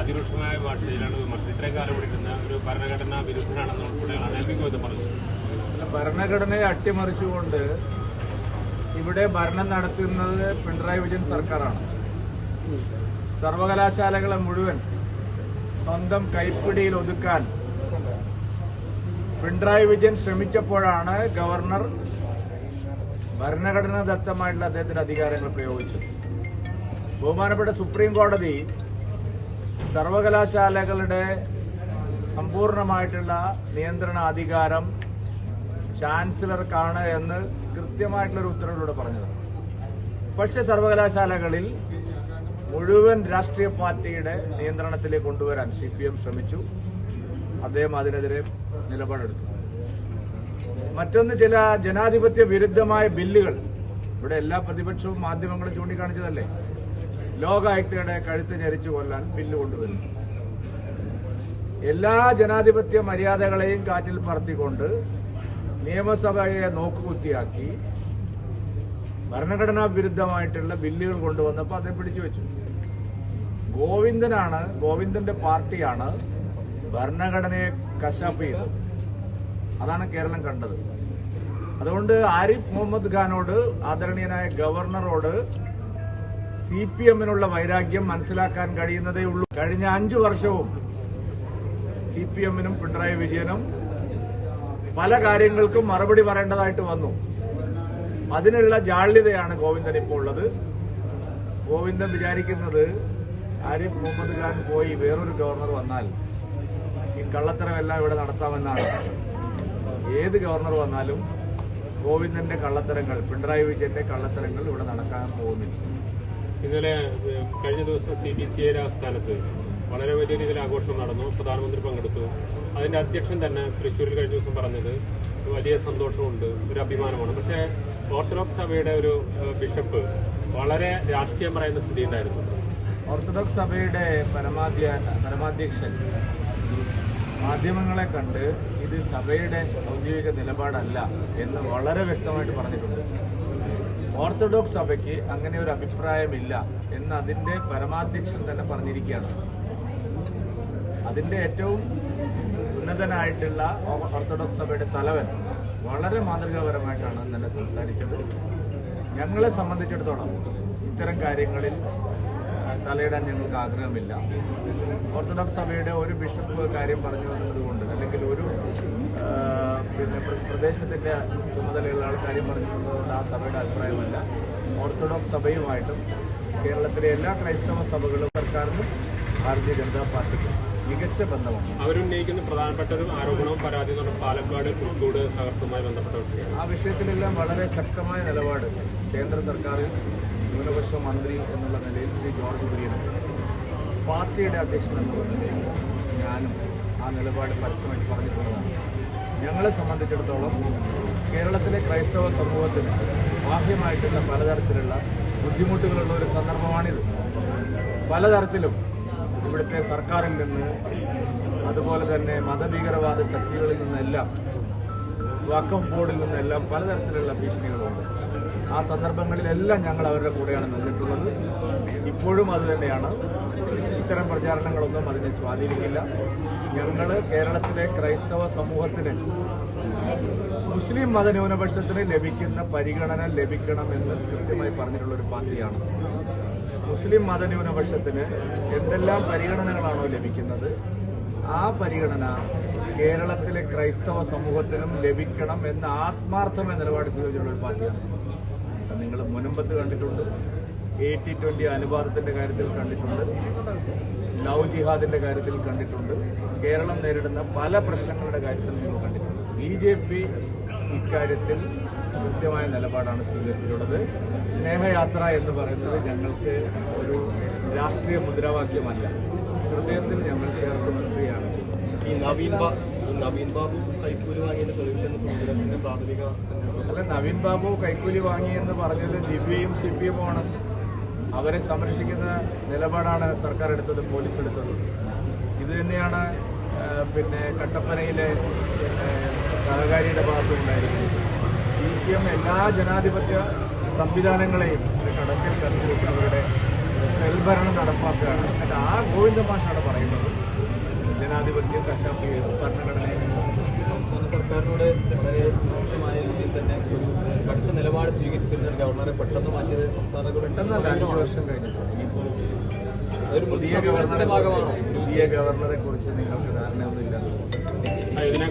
അതിരൂക്ഷമായ ഭാഷയിലാണ് വിമർശനം. ഇത്രയും കാലം പിടിക്കുന്ന ഒരു ഭരണഘടനാ വിരുദ്ധനാണെന്ന് ഉൾപ്പെടെയാണ് അഭിമുഖം പറഞ്ഞത് ഭരണഘടനയെ അട്ടിമറിച്ചുകൊണ്ട് ഇവിടെ ഭരണം നടത്തുന്നത് പിണറായി വിജയൻ സർക്കാരാണ്. സർവകലാശാലകളെ മുഴുവൻ സ്വന്തം കൈപ്പിടിയിൽ ഒതുക്കാൻ പിണറായി വിജയൻ ശ്രമിച്ചപ്പോഴാണ് ഗവർണർ ഭരണഘടനാ ദത്തമായിട്ടുള്ള അദ്ദേഹത്തിന്റെ അധികാരങ്ങൾ പ്രയോഗിച്ചത്. ബഹുമാനപ്പെട്ട സുപ്രീം കോടതി സർവകലാശാലകളുടെ സമ്പൂർണമായിട്ടുള്ള നിയന്ത്രണ അധികാരം ചാൻസലർക്കാണ് എന്ന് കൃത്യമായിട്ടുള്ള ഒരു ഉത്തരവിലൂടെ പറഞ്ഞത് പക്ഷേ സർവകലാശാലകളിൽ മുഴുവൻ രാഷ്ട്രീയ പാർട്ടിയുടെ നിയന്ത്രണത്തിലേക്ക് കൊണ്ടുവരാൻ സി പി എം ശ്രമിച്ചു. അദ്ദേഹം അതിനെതിരെ നിലപാടെടുത്തു. മറ്റൊന്ന് ചില ജനാധിപത്യ വിരുദ്ധമായ ബില്ലുകൾ. ഇവിടെ എല്ലാ പ്രതിപക്ഷവും മാധ്യമങ്ങളും ചൂണ്ടിക്കാണിച്ചതല്ലേ? ലോകായുക്തയുടെ കഴുത്ത് ഞെരിച്ചു കൊല്ലാൻ ബില്ല് കൊണ്ടുവരുന്നു. എല്ലാ ജനാധിപത്യ മര്യാദകളെയും കാറ്റിൽ പറത്തിക്കൊണ്ട് നിയമസഭയെ നോക്കുകുത്തിയാക്കി ഭരണഘടനാ വിരുദ്ധമായിട്ടുള്ള ബില്ലുകൾ കൊണ്ടുവന്നപ്പോൾ അത് പിടിച്ചു വെച്ചു. ഗോവിന്ദനാണ് ഗോവിന്ദന്റെ പാർട്ടിയാണ് ഭരണഘടനയെ കശാപ്പ് ചെയ്തത്. അതാണ് കേരളം കണ്ടത്. അതുകൊണ്ട് ആരിഫ് മുഹമ്മദ് ഖാനോട് ആദരണീയനായ ഗവർണറോട് സി പി എമ്മിനുള്ള വൈരാഗ്യം മനസ്സിലാക്കാൻ കഴിയുന്നതേ ഉള്ളൂ. കഴിഞ്ഞ അഞ്ചു വർഷവും സി പി എമ്മിനും പിണറായി വിജയനും പല കാര്യങ്ങൾക്കും മറുപടി പറയേണ്ടതായിട്ട് വന്നു. അതിനുള്ള ജാള്യതയാണ് ഗോവിന്ദൻ ഇപ്പോൾ ഉള്ളത്. ഗോവിന്ദൻ വിചാരിക്കുന്നത് ആരിഫ് മുഹമ്മദ് ഖാൻ പോയി വേറൊരു ഗവർണർ വന്നാൽ ഈ കള്ളത്തരമെല്ലാം ഇവിടെ നടത്താമെന്നാണ്. ഏത് ഗവർണർ വന്നാലും ഗോവിന്ദന്റെ കള്ളത്തരങ്ങൾ പിണറായി വിജയന്റെ കള്ളത്തരങ്ങൾ ഇവിടെ നടക്കാൻ പോകുന്നില്ല. ഇന്നലെ കഴിഞ്ഞ ദിവസം സി ബി സി ഐയുടെ ആസ്ഥാനത്ത് വളരെ വലിയ രീതിയിൽ ആഘോഷം നടന്നു. പ്രധാനമന്ത്രി പങ്കെടുത്തു. അതിന്റെ അധ്യക്ഷൻ തന്നെ തൃശ്ശൂരിൽ കഴിഞ്ഞ ദിവസം പറഞ്ഞത് വലിയ സന്തോഷമുണ്ട് ഒരു അഭിമാനമാണ്. പക്ഷേ ഓർത്തഡോക്സ് സഭയുടെ ഒരു ബിഷപ്പ് വളരെ രാഷ്ട്രീയം പറയുന്ന സ്ഥിതി ഉണ്ടായിരുന്നു ഓർത്തഡോക്സ് സഭയുടെ പരമാധ്യ പരമാധ്യക്ഷൻ മാധ്യമങ്ങളെ കണ്ട് ഇത് സഭയുടെ ഔദ്യോഗിക നിലപാടല്ല എന്ന് വളരെ വ്യക്തമായിട്ട് പറഞ്ഞിട്ടുണ്ട്. ഓർത്തഡോക്സ് സഭയ്ക്ക് അങ്ങനെ ഒരു അഭിപ്രായമില്ല എന്ന് അതിന്റെ പരമാധ്യക്ഷൻ തന്നെ പറഞ്ഞിരിക്കുകയാണ്. അതിന്റെ ഏറ്റവും ഉന്നതനായിട്ടുള്ള ഓർത്തഡോക്സ് സഭയുടെ തലവൻ വളരെ മാതൃകാപരമായിട്ടാണ് തന്നെ സംസാരിച്ചത്. ഞങ്ങളെ സംബന്ധിച്ചിടത്തോളം ഇത്തരം കാര്യങ്ങളിൽ തലയിടാൻ ഞങ്ങൾക്ക് ആഗ്രഹമില്ല. ഓർത്തഡോക്സ് സഭയുടെ ഒരു ബിഷപ്പ് കാര്യം പറഞ്ഞു വന്നതുകൊണ്ട് അല്ലെങ്കിൽ ഒരു പിന്നെ പ്രദേശത്തിന്റെ ചുമതലയുള്ള ആൾ കാര്യം വന്നതുകൊണ്ട് ആ സഭയുടെ അഭിപ്രായമല്ല. ഓർത്തഡോക്സ് സഭയുമായിട്ടും കേരളത്തിലെ എല്ലാ ക്രൈസ്തവ സഭകളും സർക്കാരിനും ഭാരതീയ ജനതാ പാർട്ടിക്കും മികച്ച ബന്ധമാണ്. അവരുന്നയിക്കുന്ന പ്രധാനപ്പെട്ട ഒരു ആരോപണവും പരാതി പാലക്കാട് പുൽക്കൂട് തകർത്തുമായി ബന്ധപ്പെട്ട വിഷയമാണ്. ആ വിഷയത്തിലെല്ലാം വളരെ ശക്തമായ നിലപാട് കേന്ദ്ര സർക്കാർ ന്യൂനപക്ഷ മന്ത്രി എന്നുള്ള നിലയിൽ ശ്രീ ജോർജ് കുര്യനും പാർട്ടിയുടെ അധ്യക്ഷൻ എന്നുള്ള നിലയിൽ ഞാനും ആ നിലപാട് പരസ്യമായി പറഞ്ഞിട്ടുള്ളതാണ്. ഞങ്ങളെ സംബന്ധിച്ചിടത്തോളം കേരളത്തിലെ ക്രൈസ്തവ സമൂഹത്തിന് ബാഹ്യമായിട്ടുള്ള പലതരത്തിലുള്ള ബുദ്ധിമുട്ടുകളുള്ള ഒരു സന്ദർഭമാണിത്. പലതരത്തിലും ഇവിടുത്തെ സർക്കാരിൽ നിന്ന് അതുപോലെ തന്നെ മതഭീകരവാദ ശക്തികളിൽ നിന്നെല്ലാം വക്കം ബോർഡിൽ നിന്നെല്ലാം പലതരത്തിലുള്ള ഭീഷണികളുണ്ട്. ആ സന്ദർഭങ്ങളിലെല്ലാം ഞങ്ങൾ അവരുടെ കൂടെയാണ് നിന്നിട്ടുള്ളത്. ഇപ്പോഴും അത് തന്നെയാണ്. ഇത്തരം പ്രചാരണങ്ങളൊന്നും അതിനെ സ്വാധീനിക്കില്ല. ഞങ്ങൾ കേരളത്തിലെ ക്രൈസ്തവ സമൂഹത്തിന് മുസ്ലിം മതന്യൂനപക്ഷത്തിന് ലഭിക്കുന്ന പരിഗണന ലഭിക്കണമെന്ന് കൃത്യമായി പറഞ്ഞിട്ടുള്ള ഒരു പാർട്ടിയാണ്. മുസ്ലിം മതന്യൂനപക്ഷത്തിന് എന്തെല്ലാം പരിഗണനകളാണോ ലഭിക്കുന്നത്? ആ പരിഗണന കേരളത്തിലെ ക്രൈസ്തവ സമൂഹത്തിനും ലഭിക്കണം എന്ന ആത്മാർത്ഥമായ നിലപാട് സ്വീകരിച്ചുള്ള ഒരു പാർട്ടിയാണ്. നിങ്ങൾ മുനമ്പത്ത് കണ്ടിട്ടുണ്ട്. എയ്റ്റി ട്വന്റി അനുപാതത്തിന്റെ കാര്യത്തിൽ കണ്ടിട്ടുണ്ട്. ലവ് ജിഹാദിന്റെ കാര്യത്തിൽ കണ്ടിട്ടുണ്ട്. കേരളം നേരിടുന്ന പല പ്രശ്നങ്ങളുടെ കാര്യത്തിൽ നിങ്ങൾ കണ്ടിട്ടുണ്ട്. ബി ജെ പി ഇക്കാര്യത്തിൽ കൃത്യമായ നിലപാടാണ് സ്വീകരിച്ചിട്ടുള്ളത്. സ്നേഹയാത്ര എന്ന് പറയുന്നത് ഞങ്ങൾക്ക് ഒരു രാഷ്ട്രീയ മുദ്രാവാക്യമല്ല. ഹൃദയത്തിൽ ഞങ്ങൾ ചേർത്ത് നിർത്തുകയാണ് ഈ നവീൻ ബാബു നവീൻ ബാബു കൈക്കൂലി വാങ്ങിയെന്ന് തെളിവില്ലെന്ന് കോൺഗ്രസിന്റെ പ്രാഥമിക അല്ല നവീൻ ബാബു കൈക്കൂലി വാങ്ങി എന്ന് പറഞ്ഞത് ദിവ്യയും സി പി എമ്മുമാണ് അവരെ സംരക്ഷിക്കുന്ന നിലപാടാണ് സർക്കാർ എടുത്തത് പോലീസ് എടുത്തത്. ഇത് തന്നെയാണ് പിന്നെ കട്ടപ്പനയിലെ സഹകാരിയുടെ ഭാഗത്തും ഉണ്ടായിരിക്കുന്നത് സി പി എം എല്ലാ ജനാധിപത്യ സംവിധാനങ്ങളെയും ഒരു കടത്തിൽ കണ്ടുവെക്കുന്നവരുടെ സെൽഭരണം നടപ്പാക്കുകയാണ്. എന്നിട്ട് ആ ഗോവിന്ദ മാഷാണ് പറയുന്നത്. ജനാധിപത്യം കശാപ്പ് ഭരണഘടനയെ സംസ്ഥാന സർക്കാരിനോട് വളരെ മോശമായ രീതിയിൽ തന്നെ ഒരു കടുത്ത നിലപാട് സ്വീകരിച്ചിരുന്ന ഗവർണറെ പെട്ടെന്ന് മാറ്റിയത് സംസ്ഥാന പെട്ടെന്നല്ല അഞ്ചു വർഷം കഴിഞ്ഞു. അതൊരു പുതിയ ഗവർണറെ പുതിയ ഗവർണറെ കുറിച്ച് നിങ്ങൾക്ക് ധാരണയൊന്നുമില്ല ശരി.